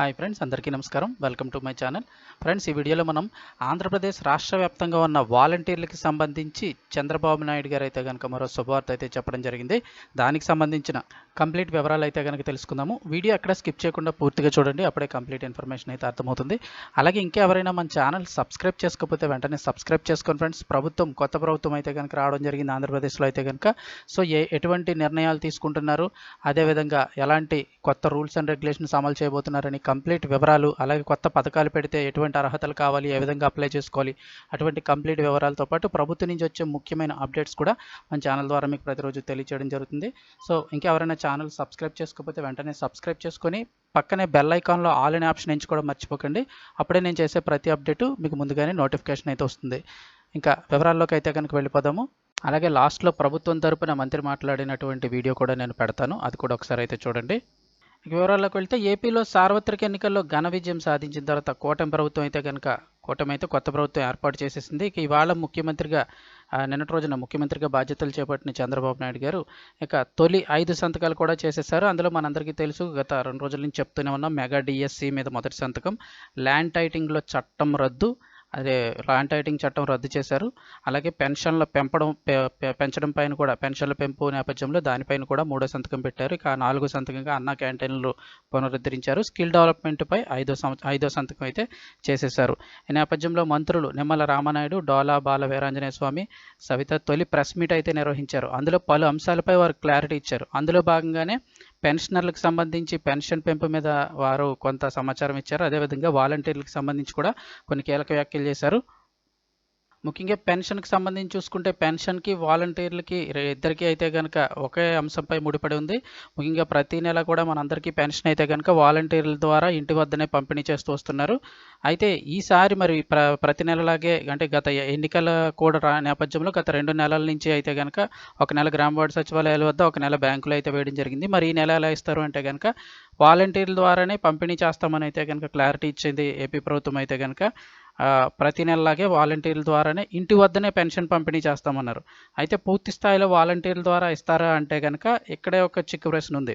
Hi friends అందరికీ నమస్కారం. Welcome to my channel. Friends ఈ వీడియోలో మనం ఆంధ్రప్రదేశ్ రాష్ట్ర వ్యాప్తంగా ఉన్న వాలంటీర్లకి సంబంధించి చంద్రబాబు నాయుడు గారు అయితే కనుక మరో శుభవార్త అయితే చెప్పడం జరిగింది. దానికి సంబంధించిన కంప్లీట్ వివరాలు అయితే కనుక తెలుసుకుందాము. వీడియో ఎక్కడ స్కిప్ చేయకుండా పూర్తిగా చూడండి అప్పుడే కంప్లీట్ ఇన్ఫర్మేషన్ అయితే అర్థమవుతుంది. అలాగే ఇంకెవరైనా మన ఛానల్ సబ్స్క్రైబ్ చేసుకోకపోతే వెంటనే సబ్స్క్రైబ్ చేసుకోండి ఫ్రెండ్స్. ప్రభుత్వం కొత్త ప్రభుత్వం అయితే కనుక రావడం జరిగింది ఆంధ్రప్రదేశ్లో అయితే కనుక సో ఏ ఎటువంటి నిర్ణయాలు తీసుకుంటున్నారు? అదేవిధంగా ఎలాంటి కొత్త రూల్స్ అండ్ రెగ్యులేషన్స్ అమలు చేయబోతున్నారని కంప్లీట్ వివరాలు అలాగే కొత్త పథకాలు పెడితే ఎటువంటి అర్హతలు కావాలి ఏ విధంగా అప్లై చేసుకోవాలి అటువంటి కంప్లీట్ వివరాలతో పాటు ప్రభుత్వం నుంచి వచ్చే ముఖ్యమైన అప్డేట్స్ కూడా మన ఛానల్ ద్వారా మీకు ప్రతిరోజు తెలియచేయడం జరుగుతుంది. సో ఇంకెవరైనా ఛానల్ సబ్స్క్రైబ్ చేసుకోకపోతే వెంటనే సబ్స్క్రైబ్ చేసుకొని పక్కనే బెల్ ఐకాన్లో ఆల్ అనే ఆప్షన్ ఎంచుకోవడం మర్చిపోకండి. అప్పుడే నేను చేసే ప్రతి అప్డేటు మీకు ముందుగానే నోటిఫికేషన్ అయితే వస్తుంది. ఇంకా వివరాల్లోకి అయితే కనుక వెళ్ళిపోదాము. అలాగే లాస్ట్లో ప్రభుత్వం తరపున మంత్రి మాట్లాడినటువంటి వీడియో కూడా నేను పెడతాను. అది కూడా ఒకసారి అయితే చూడండి. వివరాల్లోకి వెళ్తే ఏపీలో సార్వత్రిక ఎన్నికల్లో ఘన విజయం సాధించిన తర్వాత కూటమి ప్రభుత్వం అయితే కనుక కూటమి అయితే కొత్త ప్రభుత్వం ఏర్పాటు చేసేసింది. ఇక ఇవాళ ముఖ్యమంత్రిగా నిన్నటి రోజున ముఖ్యమంత్రిగా బాధ్యతలు చేపట్టిన చంద్రబాబు నాయుడు గారు ఇక తొలి ఐదు సంతకాలు కూడా చేసేసారు. అందులో మనందరికీ తెలుసు గత రెండు రోజుల నుంచి చెప్తూనే ఉన్నాం మెగా డిఎస్సి మీద మొదటి సంతకం ల్యాండ్ టైటింగ్లో చట్టం రద్దు అదే ల్యాండ్ టైటింగ్ చట్టం రద్దు చేశారు. అలాగే పెన్షన్ల పెంపడం పె- పెంచడం పైన కూడా పెన్షన్ల పెంపు నేపథ్యంలో దానిపైన కూడా మూడో సంతకం పెట్టారు. ఇక నాలుగో సంతకంగా అన్నా క్యాంటీన్లు పునరుద్ధరించారు. స్కిల్ డెవలప్మెంట్పై ఐదో సంవత్సరం ఐదో సంతకం అయితే చేసేశారు. ఈ నేపథ్యంలో మంత్రులు నిమ్మల రామనాయుడు డోలా బాల వీరాంజనేయ స్వామి సవిత తొలి ప్రెస్ మీట్ అయితే నిర్వహించారు. అందులో పలు అంశాలపై వారు క్లారిటీ ఇచ్చారు. అందులో భాగంగానే పెన్షనర్లకు సంబంధించి పెన్షన్ పెంపు మీద వారు కొంత సమాచారం ఇచ్చారు. అదేవిధంగా వాలంటీర్లకు సంబంధించి కూడా కొన్ని కీలక వ్యాఖ్యలు చేశారు. ముఖ్యంగా పెన్షన్కి సంబంధించి చూసుకుంటే పెన్షన్కి వాలంటీర్లకి ఇద్దరికీ అయితే కనుక ఒకే అంశంపై ముడిపడి ఉంది. ముఖ్యంగా ప్రతి నెల కూడా మనందరికీ పెన్షన్ అయితే కనుక వాలంటీర్ల ద్వారా ఇంటి వద్దనే పంపిణీ చేస్తూ వస్తున్నారు. అయితే ఈసారి మరి ప్ర ప్రతి నెలలాగే అంటే గత ఎన్నికల కూడా రా నేపథ్యంలో గత రెండు నెలల నుంచి అయితే కనుక ఒక నెల గ్రామ వార్డు సచివాలయాల వద్ద ఒక నెల బ్యాంకులో అయితే వేయడం జరిగింది. మరి ఈ నెల ఎలా ఇస్తారు అంటే కనుక వాలంటీర్ల ద్వారానే పంపిణీ చేస్తామని అయితే కనుక క్లారిటీ ఇచ్చింది ఏపీ ప్రభుత్వం అయితే కనుక ప్రతి నెలలాగే వాలంటీర్ల ద్వారానే ఇంటి వద్దనే పెన్షన్ పంపిణీ చేస్తామన్నారు. అయితే పూర్తి స్థాయిలో వాలంటీర్ల ద్వారా ఇస్తారా అంటే కనుక ఇక్కడే ఒక చిక్కు ప్రశ్న ఉంది.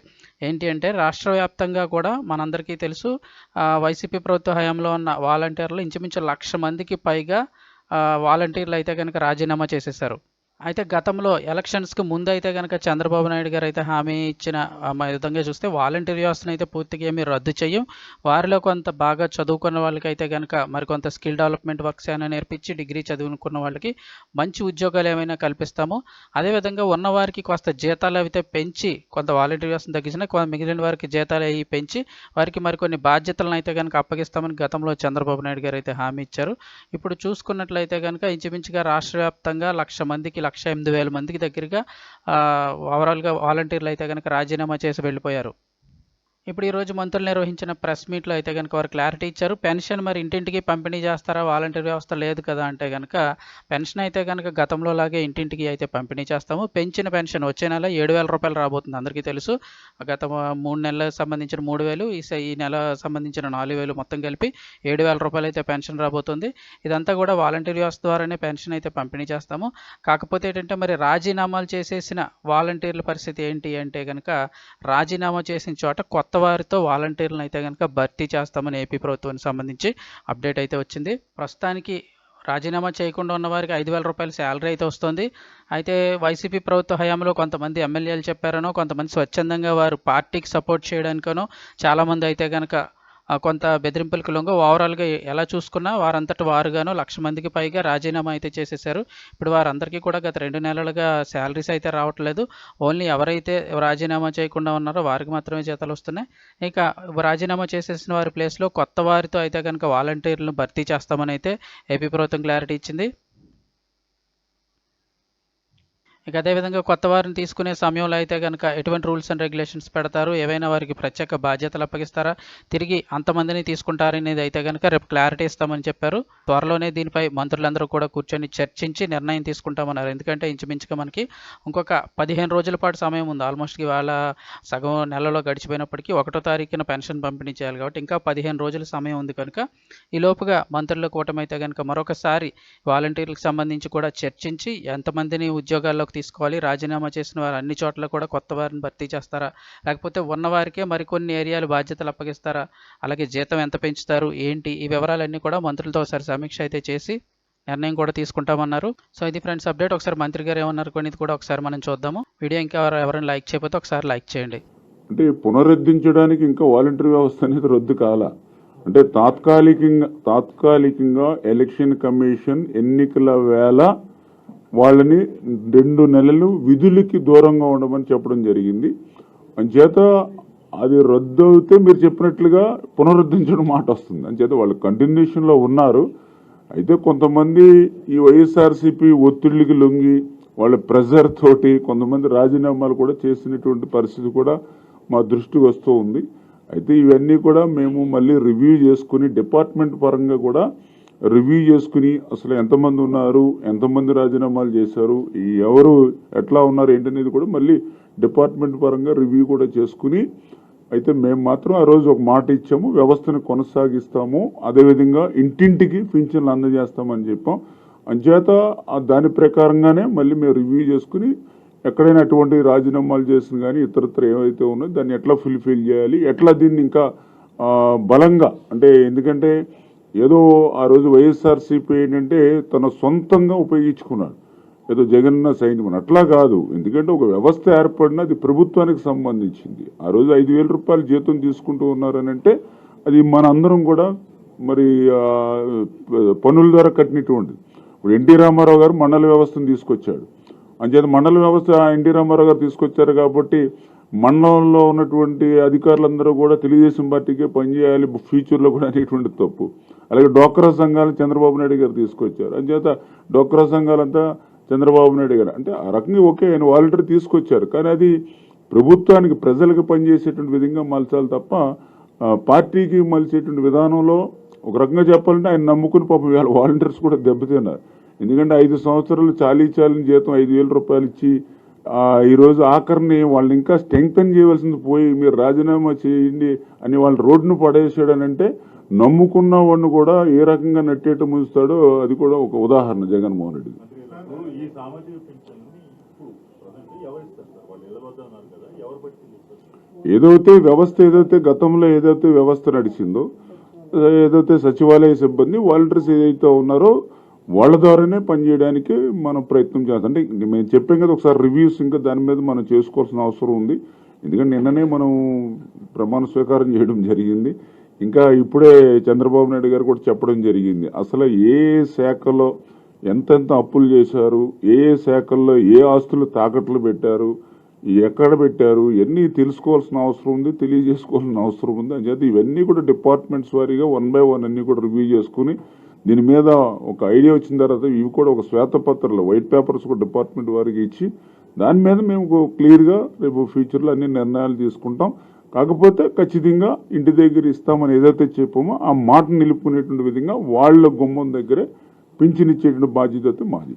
ఏంటి అంటే రాష్ట్ర వ్యాప్తంగా కూడా మనందరికీ తెలుసు వైసీపీ ప్రభుత్వ హయాంలో ఉన్న వాలంటీర్లు ఇంచుమించు లక్ష మందికి పైగా వాలంటీర్లు అయితే కనుక రాజీనామా చేసేశారు. అయితే గతంలో ఎలక్షన్స్కి ముందు అయితే కనుక చంద్రబాబు నాయుడు గారు అయితే హామీ ఇచ్చిన విధంగా చూస్తే వాలంటీర్ వ్యవస్థను అయితే పూర్తిగా ఏమీ రద్దు చేయం వారిలో కొంత బాగా చదువుకున్న వాళ్ళకి అయితే కనుక మరికొంత స్కిల్ డెవలప్మెంట్ వర్క్స్ అయినా నేర్పించి డిగ్రీ చదువుకున్న వాళ్ళకి మంచి ఉద్యోగాలు ఏమైనా కల్పిస్తాము అదేవిధంగా ఉన్నవారికి కొంత జీతాలు అయితే పెంచి కొంత వాలంటీర్ వ్యవస్థను తగ్గించిన కొంత మిగిలిన వారికి జీతాలు అవి పెంచి వారికి మరికొన్ని బాధ్యతలను అయితే కనుక అప్పగిస్తామని గతంలో చంద్రబాబు నాయుడు గారు అయితే హామీ ఇచ్చారు. ఇప్పుడు చూసుకున్నట్లయితే కనుక ఇంచుమించుగా రాష్ట్ర వ్యాప్తంగా లక్ష మందికి లక్ష ఎనిమిది వేల మందికి దగ్గరగా ఆ, ఓవరాల్గా వాలంటీర్లు అయితే కనుక రాజీనామా చేసి వెళ్ళిపోయారు. ఇప్పుడు ఈరోజు మంత్రులు నిర్వహించిన ప్రెస్ మీట్లో అయితే కనుక వారు క్లారిటీ ఇచ్చారు. పెన్షన్ మరి ఇంటింటికి పంపిణీ చేస్తారా? వాలంటీర్ వ్యవస్థ లేదు కదా అంటే కనుక పెన్షన్ అయితే కనుక గతంలో లాగే ఇంటింటికి అయితే పంపిణీ చేస్తాము. పెంచిన పెన్షన్ వచ్చే నెల ఏడు వేల రూపాయలు రాబోతుంది అందరికీ తెలుసు. గత మూడు నెలలకు సంబంధించిన మూడు వేలు ఈ స- ఈ నెల సంబంధించిన నాలుగు వేలు మొత్తం కలిపి ఏడు వేల రూపాయలు అయితే పెన్షన్ రాబోతుంది. ఇదంతా కూడా వాలంటీర్ వ్యవస్థ ద్వారానే పెన్షన్ అయితే పంపిణీ చేస్తాము. కాకపోతే ఏంటంటే మరి రాజీనామాలు చేసేసిన వాలంటీర్ల పరిస్థితి ఏంటి అంటే కనుక రాజీనామా చేసిన చోట కొత్త వారితో వాలంటీర్లను అయితే కనుక భర్తీ చేస్తామని ఏపీ ప్రభుత్వానికి సంబంధించి అప్డేట్ అయితే వచ్చింది. ప్రస్తుతానికి రాజీనామా చేయకుండా ఉన్న వారికి ఐదు వేల రూపాయల శాలరీ అయితే వస్తుంది. అయితే వైసీపీ ప్రభుత్వ హయాంలో కొంతమంది ఎమ్మెల్యేలు చెప్పారనో కొంతమంది స్వచ్ఛందంగా వారు పార్టీకి సపోర్ట్ చేయడానికనో చాలామంది అయితే కనుక కొంత బెదిరింపులకు లొంగ ఓవరాల్గా ఎలా చూసుకున్నా వారంతటి వారుగాను లక్ష మందికి పైగా రాజీనామా అయితే చేసేసారు ఇప్పుడు వారందరికీ కూడా గత రెండు నెలలుగా శాలరీస్ అయితే రావట్లేదు. ఓన్లీ ఎవరైతే రాజీనామా చేయకుండా ఉన్నారో వారికి మాత్రమే జీతాలు వస్తున్నాయి. ఇక రాజీనామా చేసేసిన వారి ప్లేస్లో కొత్త వారితో అయితే కనుక వాలంటీర్లను భర్తీ చేస్తామని అయితే ఏపీ ప్రభుత్వం క్లారిటీ ఇచ్చింది. ఇక అదేవిధంగా కొత్త వారిని తీసుకునే సమయంలో అయితే కనుక ఎటువంటి రూల్స్ అండ్ రెగ్యులేషన్స్ పెడతారు? ఏవైనా వారికి ప్రత్యేక బాధ్యతలు అప్పగిస్తారా? తిరిగి అంతమందిని తీసుకుంటారనేది అయితే కనుక రేపు క్లారిటీ ఇస్తామని చెప్పారు. త్వరలోనే దీనిపై మంత్రులందరూ కూడా కూర్చొని చర్చించి నిర్ణయం తీసుకుంటామన్నారు. ఎందుకంటే ఇంచుమించుగా మనకి ఇంకొక పదిహేను రోజుల పాటు సమయం ఉంది. ఆల్మోస్ట్ ఇవాళ సగం నెలలో గడిచిపోయినప్పటికీ ఒకటో తారీఖున పెన్షన్ పంపిణీ చేయాలి కాబట్టి ఇంకా పదిహేను రోజుల సమయం ఉంది కనుక ఈ లోపుగా మంత్రుల కూటమి అయితే కనుక మరొకసారి వాలంటీర్లకు సంబంధించి కూడా చర్చించి ఎంతమందిని ఉద్యోగాల్లోకి తీసుకోవాలి. రాజీనామా చేసిన వారు అన్ని చోట్ల కూడా కొత్త వారిని భర్తీ చేస్తారా? లేకపోతే ఉన్నవారికే మరికొన్ని ఏరియాలు బాధ్యతలు అప్పగిస్తారా? అలాగే జీతం ఎంత పెంచుతారు? ఏంటి? ఈ వివరాలన్నీ కూడా మంత్రులతో ఒకసారి సమీక్ష అయితే చేసి నిర్ణయం కూడా తీసుకుంటామన్నారు. సో ఇది ఫ్రెండ్స్ అప్డేట్. ఒకసారి మంత్రి గారు ఏమన్నారు కొన్ని కూడా ఒకసారి మనం చూద్దాము. వీడియో ఇంకా ఎవరైనా లైక్ చేయకపోతే ఒకసారి లైక్ చేయండి. అంటే పునరుద్ధరించడానికి ఇంకా వాలంటరీ వ్యవస్థ అనేది రద్దు కాల. అంటే తాత్కాలికంగా తాత్కాలికంగా ఎలక్షన్ కమిషన్ ఎన్నికల వేళ వాళ్ళని రెండు నెలలు విధులకి దూరంగా ఉండమని చెప్పడం జరిగింది. అంచేత అది రద్దు అవుతే మీరు చెప్పినట్లుగా పునరుద్ధరించడం మాట వస్తుంది. అంచేత వాళ్ళు కంటిన్యూషన్లో ఉన్నారు. అయితే కొంతమంది ఈ వైఎస్ఆర్సీపీ ఒత్తిళ్ళకి లొంగి వాళ్ళ ప్రెజర్ తోటి కొంతమంది రాజీనామాలు కూడా చేసినటువంటి పరిస్థితి కూడా మా దృష్టికి వస్తూ ఉంది. అయితే ఇవన్నీ కూడా మేము మళ్ళీ రివ్యూ చేసుకుని డిపార్ట్మెంట్ పరంగా కూడా రివ్యూ చేసుకుని అసలు ఎంతమంది ఉన్నారు ఎంతమంది రాజీనామాలు చేశారు ఎవరు ఎట్లా ఉన్నారు ఏంటనేది కూడా మళ్ళీ డిపార్ట్మెంట్ పరంగా రివ్యూ కూడా చేసుకుని అయితే మేము మాత్రం ఆ రోజు ఒక మాట ఇచ్చాము వ్యవస్థను కొనసాగిస్తాము అదేవిధంగా ఇంటింటికి పింఛన్లు అందజేస్తామని చెప్పాం. అంచేత దాని ప్రకారంగానే మళ్ళీ మేము రివ్యూ చేసుకుని ఎక్కడైనా అటువంటి రాజీనామాలు చేసిన కానీ ఇతరత్ర ఏవైతే ఉన్నాయో దాన్ని ఎట్లా ఫుల్ఫిల్ చేయాలి ఎట్లా దీన్ని ఇంకా బలంగా అంటే ఎందుకంటే ఏదో ఆ రోజు వైఎస్ఆర్సీపీ ఏంటంటే తన సొంతంగా ఉపయోగించుకున్నాడు. ఏదో జగన్న సైన్యం అట్లా కాదు. ఎందుకంటే ఒక వ్యవస్థ ఏర్పడిన అది ప్రభుత్వానికి సంబంధించింది. ఆ రోజు ఐదు వేల రూపాయలు జీతం తీసుకుంటూ ఉన్నారని అంటే అది మన అందరం కూడా మరి పనుల ద్వారా కట్టినటువంటిది. ఇప్పుడు ఎన్టీ రామారావు గారు మండల వ్యవస్థను తీసుకొచ్చాడు. అంచేత మండల వ్యవస్థ ఎన్టీ రామారావు గారు తీసుకొచ్చారు కాబట్టి మండలంలో ఉన్నటువంటి అధికారులందరూ కూడా తెలుగుదేశం పార్టీకే పనిచేయాలి ఫ్యూచర్లో కూడా అనేటువంటి తప్పు. అలాగే డోక్రా సంఘాలను చంద్రబాబు నాయుడు గారు తీసుకొచ్చారు. అంచేత డోక్రా సంఘాలంతా చంద్రబాబు నాయుడు గారు. అంటే ఆ రకంగా ఓకే ఆయన వాలంటీర్ తీసుకొచ్చారు. కానీ అది ప్రభుత్వానికి ప్రజలకు పనిచేసేటువంటి విధంగా మలచాలి తప్ప పార్టీకి మలిచేటువంటి విధానంలో ఒక రకంగా చెప్పాలంటే ఆయన నమ్ముకుని పాపం వాళ్ళ వాలంటీర్స్ కూడా దెబ్బతిన్నారు. ఎందుకంటే ఐదు సంవత్సరాలు చాలీ చాలని జీతం ఐదు రూపాయలు ఇచ్చి ఆ, ఈ రోజు ఆఖరిని వాళ్ళని ఇంకా స్ట్రెంగ్తన్ చేయవలసింది పోయి మీరు రాజీనామా చేయండి అని వాళ్ళ రోడ్డును పడేసాడనంటే నమ్ముకున్న వాడిని కూడా ఏ రకంగా నట్టేట ముంచుతాడో అది కూడా ఒక ఉదాహరణ జగన్మోహన్ రెడ్డి వాళ్ళు ఏదైతే వ్యవస్థ ఏదైతే గతంలో ఏదైతే వ్యవస్థ నడిచిందో ఏదైతే సచివాలయ సిబ్బంది వాలంటీర్స్ ఏదైతే ఉన్నారో వాళ్ళ ద్వారానే పనిచేయడానికి మనం ప్రయత్నం చేస్తాం. అంటే మేము చెప్పాం కదా ఒకసారి రివ్యూస్ ఇంకా దాని మీద మనం చేసుకోవాల్సిన అవసరం ఉంది. ఎందుకంటే నిన్ననే మనం ప్రమాణ స్వీకారం చేయడం జరిగింది. ఇంకా ఇప్పుడే చంద్రబాబు నాయుడు గారు కూడా చెప్పడం జరిగింది. అసలు ఏ శాఖలో ఎంతెంత అప్పులు చేశారు ఏ శాఖల్లో ఏ ఆస్తులు తాకట్లు పెట్టారు ఎక్కడ పెట్టారు ఇవన్నీ తెలుసుకోవాల్సిన అవసరం ఉంది తెలియజేసుకోవాల్సిన అవసరం ఉంది అని చెప్పి ఇవన్నీ కూడా డిపార్ట్మెంట్స్ వారీగా వన్ బై వన్ అన్నీ కూడా రివ్యూ చేసుకుని దీని మీద ఒక ఐడియా వచ్చిన తర్వాత ఇవి కూడా ఒక శ్వేతపత్రాలు వైట్ పేపర్స్ కూడా డిపార్ట్మెంట్ వారికి ఇచ్చి దాని మీద మేము క్లియర్గా రేపు ఫ్యూచర్లో అన్ని నిర్ణయాలు తీసుకుంటాం. కాకపోతే ఖచ్చితంగా ఇంటి దగ్గర ఇస్తామని ఏదైతే చెప్పామో ఆ మాట నిలుపుకునేటువంటి విధంగా వాళ్ళ గుమ్మం దగ్గరే పింఛనిచ్చేటువంటి బాధ్యత అయితే మాది.